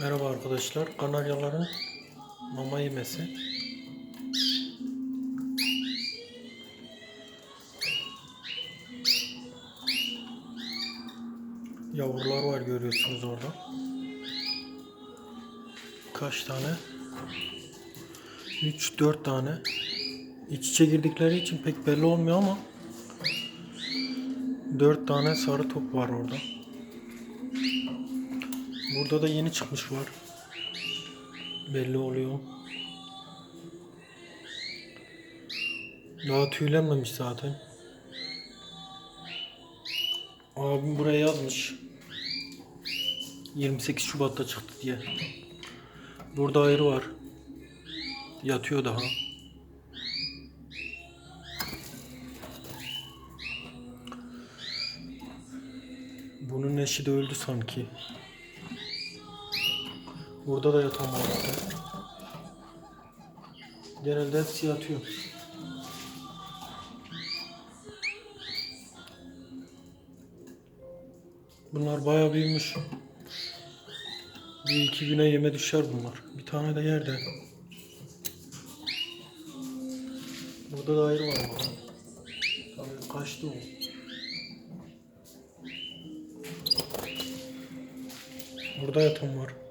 Merhaba arkadaşlar. Kanaryaların mama yemesi. Yavrular var görüyorsunuz orada. Kaç tane? 3-4 tane. İç içe girdikleri için pek belli olmuyor ama 4 tane sarı top var orada. Burada da yeni çıkmış var. Belli oluyor. Daha tüylenmemiş zaten. Abim buraya yazmış. 28 Şubat'ta çıktı diye. Burada ayrı var. Yatıyor daha. Bunun eşi de öldü sanki. Burada da işte. Genelde hepsi yatıyor. Bunlar bayağı büyümüş. Bir iki güne yeme düşer bunlar. Bir tane de yerde. Burada da ayrı var. Tabii kaçtı o. Burada yatan var.